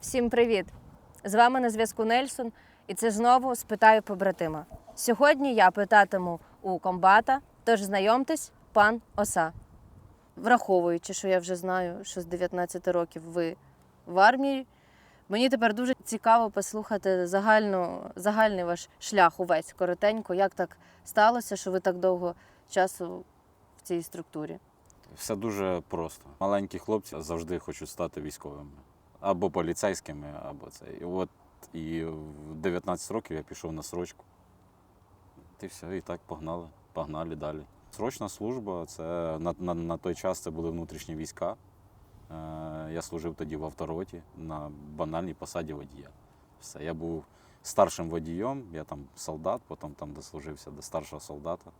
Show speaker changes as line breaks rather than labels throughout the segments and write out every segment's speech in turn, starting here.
Всім привіт! З вами на зв'язку Нельсон, і це знову спитаю побратима. Сьогодні я питатиму у комбата, тож знайомтесь, пан Оса. Враховуючи, що я вже знаю, що з 19 років ви в армії, мені тепер дуже цікаво послухати загальну, загальний ваш шлях увесь коротенько, як так сталося, що ви так довго часу в цій структурі.
Все дуже просто. Маленькі хлопці завжди хочуть стати військовими. Або поліцейськими, або це. І от і в 19 років я пішов на срочку. І все, і так погнали. Погнали далі. Срочна служба це на, на, на той час це були внутрішні війська. Е, я служив тоді в автороті на банальній посаді водія. Все, я був старшим водієм, я там солдат, потім там дослужився до старшого солдата.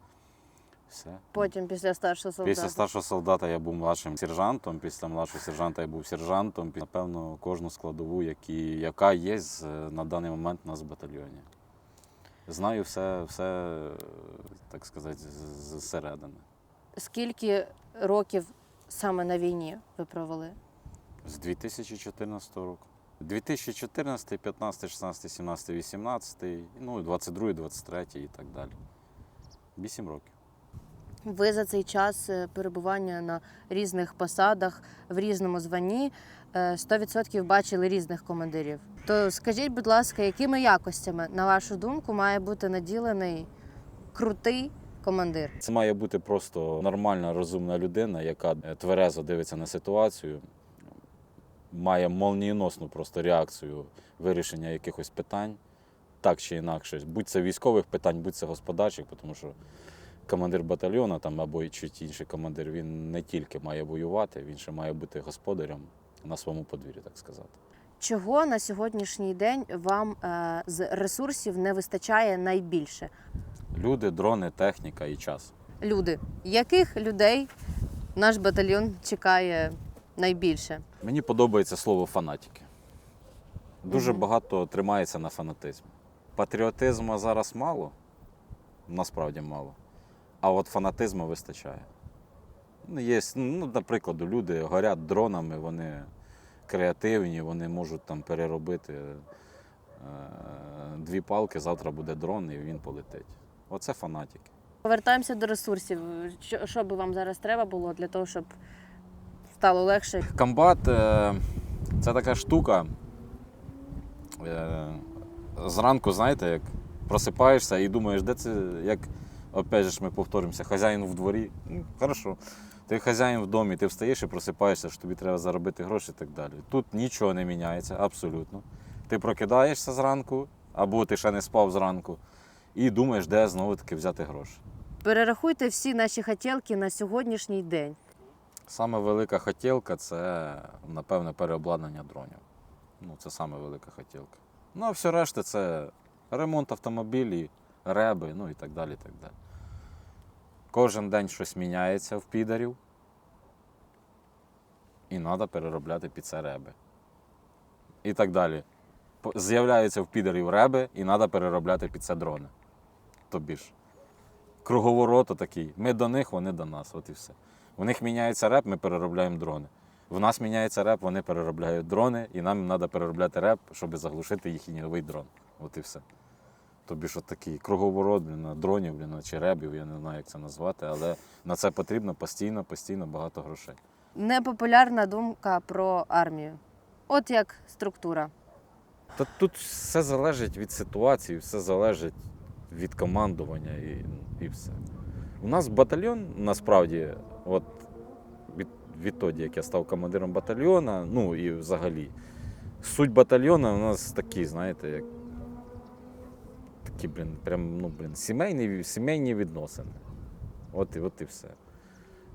Все.
Потім після старшого солдата.
Після старшого солдата я був младшим сержантом, після младшого сержанта я був сержантом. Напевно, кожну складову, які, яка є на даний момент у нас в батальйоні. Знаю все, все так сказати, зсередини.
Скільки років саме на війні ви провели?
З 2014 року. 2014, 15, 16, 17, 18, ну, 22, 23 і так далі. Вісім років.
Ви за цей час е, перебування на різних посадах в різному званні е, 100% бачили різних командирів. То скажіть, будь ласка, якими якостями, на вашу думку, має бути наділений крутий командир?
Це має бути просто нормальна, розумна людина, яка е, тверезо дивиться на ситуацію, має молнієносну просто реакцію вирішення якихось питань, так чи інакше. Будь це військових питань, будь це господарчих, тому що командир батальйону там або чуть інший командир, він не тільки має воювати, він ще має бути господарем на своєму подвір'ї, так сказати.
Чого на сьогоднішній день вам е, з ресурсів не вистачає найбільше?
Люди, дрони, техніка і час.
Люди, яких людей наш батальйон чекає найбільше?
Мені подобається слово фанатики. Дуже
Мгм.
багато тримається на фанатизмі. Патріотизму зараз мало, насправді мало. А от фанатизму вистачає. Ну, Є, ну, наприклад, люди горять дронами, вони креативні, вони можуть там переробити е, дві палки, завтра буде дрон і він полетить. Оце фанатики.
Повертаємося до ресурсів. Що, що би вам зараз треба було для того, щоб стало легше?
Комбат е, це така штука. Е, зранку, знаєте, як просипаєшся і думаєш, де це, як опять же ми повторимося, хазяїн в дворі. Ну, хорошо. Ти хазяїн в домі, ти встаєш і просипаєшся, що тобі треба заробити гроші і так далі. Тут нічого не міняється, абсолютно. Ти прокидаєшся зранку, або ти ще не спав зранку, і думаєш, де знову таки взяти гроші.
Перерахуйте всі наші хотілки на сьогоднішній день.
Саме велика хотілка це, напевне, переобладнання дронів. Ну, це саме велика хотілка. Ну, а все решта це ремонт автомобілів, реби, ну і так далі. так далі. Кожен день щось міняється в підарів. І треба переробляти під це реби. І так далі. З'являються в підарів реби, і треба переробляти під це дрони. Тобі ж. Круговорот такий. Ми до них, вони до нас. От і все. У них міняється реп, ми переробляємо дрони. В нас міняється реп, вони переробляють дрони, і нам треба переробляти реп, щоб заглушити їхній новий дрон. От і все. Тобі ж такий круговорот блін, на дронів, блін, чи ребів, я не знаю, як це назвати, але на це потрібно постійно, постійно багато грошей.
Непопулярна думка про армію. От як структура.
Та тут все залежить від ситуації, все залежить від командування і, і все. У нас батальйон насправді, от від, відтоді, як я став командиром батальйона, ну і взагалі, суть батальйону у нас такі, знаєте, як такі, блін, прям, ну, блін, сімейні, сімейні відносини. От, і- от і все.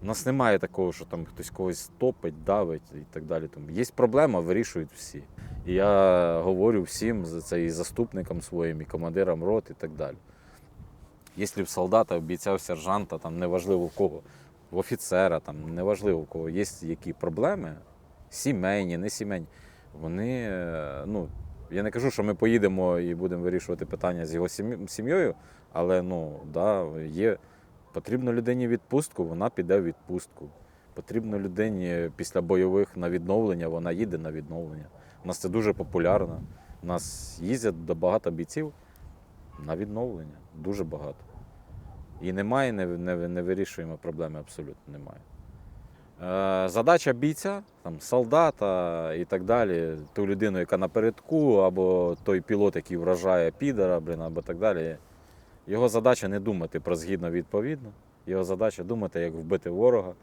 У нас немає такого, що там хтось когось топить, давить і так далі. Тому є проблема, вирішують всі. І я говорю всім, за це і заступникам своїм, і командирам рот, і так далі. Якщо в солдата, в бійця, в сержанта, там неважливо в кого, в офіцера, там неважливо в кого є які проблеми, сімейні, не сімейні, вони, е, ну, я не кажу, що ми поїдемо і будемо вирішувати питання з його сім'єю, але ну, да, є, потрібно людині відпустку, вона піде в відпустку. Потрібно людині після бойових на відновлення, вона їде на відновлення. У нас це дуже популярно. У нас їздять до багато бійців на відновлення. Дуже багато. І немає, не, не, не вирішуємо проблеми абсолютно немає. Е, задача бійця, там, солдата і так далі, ту людину, яка напередку, або той пілот, який вражає підера, блін, або так далі. Його задача не думати про згідно відповідно. Його задача думати, як вбити ворога.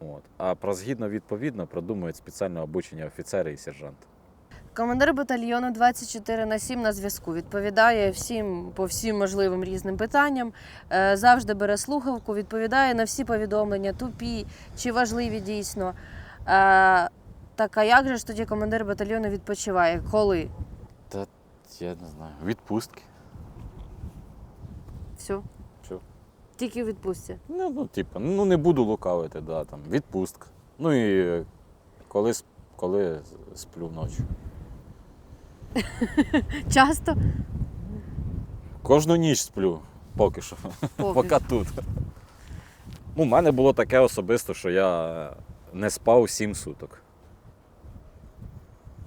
От. А про згідно відповідно продумують спеціально обучені офіцери і сержанти.
Командир батальйону 24 на 7 на зв'язку відповідає всім по всім можливим різним питанням. е, Завжди бере слухавку, відповідає на всі повідомлення, тупі чи важливі дійсно. Е, Так а як же ж тоді командир батальйону відпочиває? Коли?
Та я не знаю. Відпустки.
Все?
Все.
Тільки у відпустці.
Ну, ну, типу, ну не буду лукавити, да, там, відпустка. Ну і коли, коли сплю вночі.
Часто?
Кожну ніч сплю, поки що.
Поки.
Поки тут. У мене було таке особисто, що я не спав сім суток.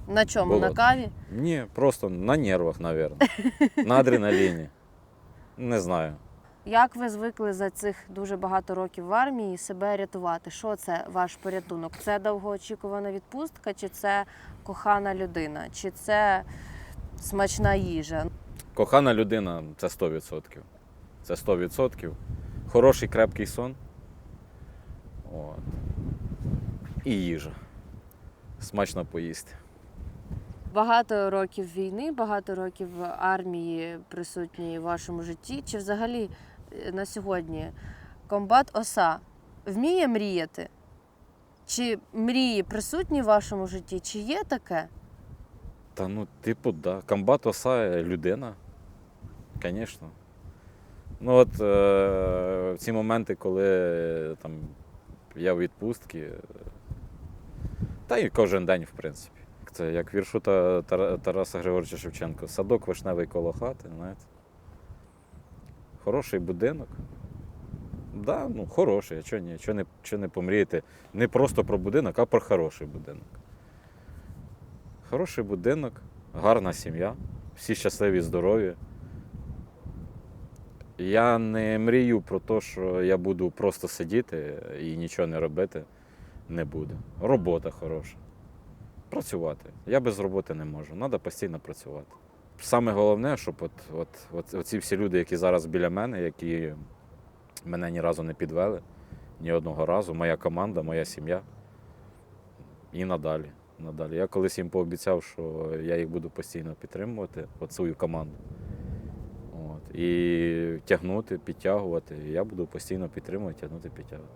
На чому?
Було.
На каві?
Ні, просто на нервах, мабуть. На адреналіні. Не знаю.
Як ви звикли за цих дуже багато років в армії себе рятувати? Що це ваш порятунок? Це довгоочікувана відпустка, чи це кохана людина, чи це смачна їжа?
Кохана людина це 100%. Це 100%. Хороший крепкий сон. От. І їжа. Смачно поїсти.
Багато років війни, багато років армії присутні в вашому житті. Чи взагалі на сьогодні комбат ОСА вміє мріяти? Чи мрії присутні в вашому житті? Чи є таке?
Та ну, типу, да. Комбат оса людина. Звісно. Ну от е, ці моменти, коли там, я в відпустці, та й кожен день, в принципі. Це як віршу Та- Тара- Тараса Григоровича Шевченка. Садок вишневий коло хати, знаєте. Хороший будинок. Да, ну, хороший, а чого ні, чого не, чого не помріяти. Не просто про будинок, а про хороший будинок. Хороший будинок, гарна сім'я, всі щасливі, здорові. Я не мрію про те, що я буду просто сидіти і нічого не робити. Не буду. Робота хороша. Працювати. Я без роботи не можу. Треба постійно працювати. Саме головне, щоб от, от, от, оці всі люди, які зараз біля мене, які мене ні разу не підвели, ні одного разу, моя команда, моя сім'я. І надалі. надалі. Я колись їм пообіцяв, що я їх буду постійно підтримувати, от свою команду. От. І тягнути, підтягувати. І я буду постійно підтримувати, тягнути, підтягувати.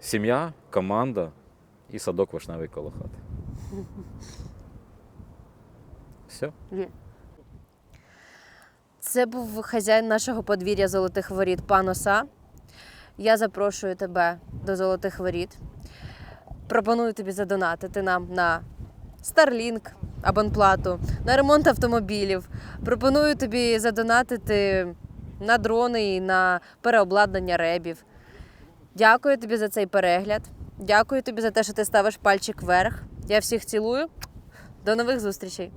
Сім'я, команда і садок вишневий коло хати. Все.
Це був хазяїн нашого подвір'я Золотих Воріт, пан Оса. Я запрошую тебе до Золотих Воріт. Пропоную тобі задонатити нам на Starlink абонплату, на ремонт автомобілів. Пропоную тобі задонатити на дрони і на переобладнання ребів. Дякую тобі за цей перегляд. Дякую тобі за те, що ти ставиш пальчик вверх. Я всіх цілую. До нових зустрічей!